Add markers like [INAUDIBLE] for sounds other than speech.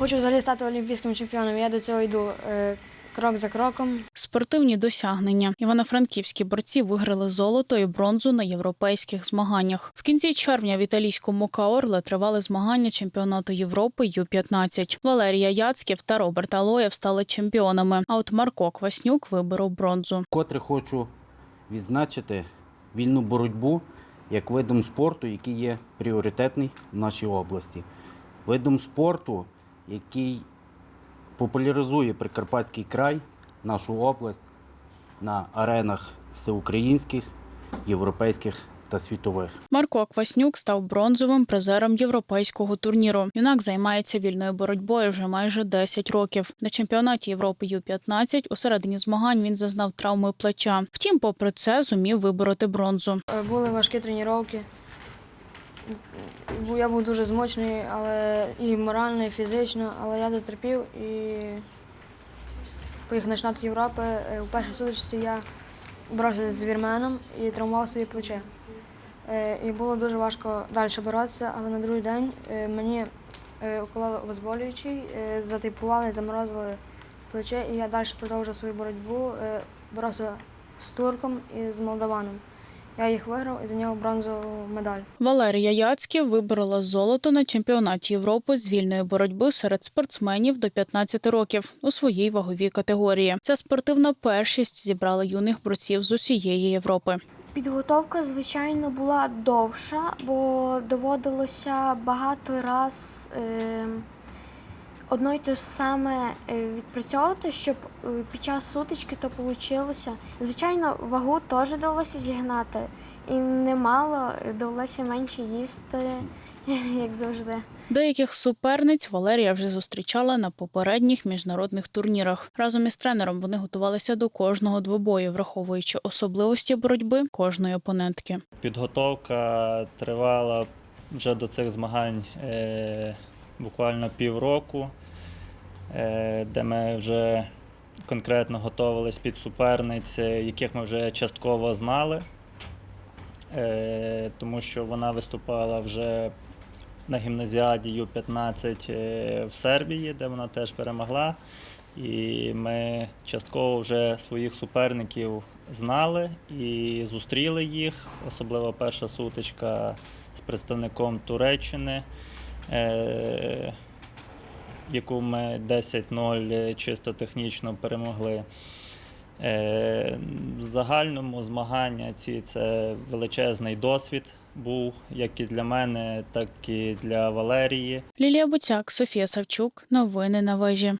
Хочу взагалі стати олімпійським чемпіоном. Я до цього йду е, крок за кроком. Спортивні досягнення. Івано-франківські борці виграли золото і бронзу на європейських змаганнях. В кінці червня в італійському Каорле тривали змагання чемпіонату Європи Ю-15. Валерія Яцьків та Роберт Алоєв стали чемпіонами. А от Марко Кваснюк виборов бронзу. Котре хочу відзначити вільну боротьбу як видом спорту, який є пріоритетний в нашій області. Видом спорту, який популяризує Прикарпатський край, нашу область на аренах всеукраїнських, європейських та світових. Марко Кваснюк став бронзовим призером європейського турніру. Юнак займається вільною боротьбою вже майже 10 років. На чемпіонаті Європи Ю-15 у середині змагань він зазнав травми плеча. Втім, попри це, зумів вибороти бронзу. Були важкі тренування. Я був дуже змучений, але і морально, і фізично, але я дотерпів і поїхав на чемпіонат Європи. Е, У першій сутичці я боровся з вірменом і травмував собі плече. Е, І було дуже важко далі боротися, але на другий день е, мені укололи обезболюючий, е, заморозили плече, і я далі продовжив свою боротьбу. Боровся з турком і з молдаваном. Я їх виграв і зайняв бронзову медаль. Валерія Яцьків виборола золото на чемпіонаті Європи з вільної боротьби серед спортсменів до 15 років у своїй ваговій категорії. Ця спортивна першість зібрала юних борців з усієї Європи. Підготовка, звичайно, була довша, бо доводилося багато раз е, одно й те ж саме е, відпрацьовувати, щоб е, під час сутички то вийшло. Звичайно, вагу теж довелося зігнати. І немало е, довелося менше їсти, [LAUGHS] як завжди. Деяких суперниць Валерія вже зустрічала на попередніх міжнародних турнірах. Разом із тренером вони готувалися до кожного двобою, враховуючи особливості боротьби кожної опонентки. Підготовка тривала вже до цих змагань буквально півроку, е, де ми вже конкретно готувалися під суперниць, яких ми вже частково знали, е, тому що вона виступала вже на гімназіаді Ю-15 е, в Сербії, де вона теж перемогла. І ми частково вже своїх суперників знали і зустріли їх, особливо перша сутичка з представником Туреччини, яку ми 10-0 чисто технічно перемогли. Е, В загальному змагання ці це величезний досвід був як і для мене, так і для Валерії. Лілія Буцяк, Софія Савчук. Новини на вежі.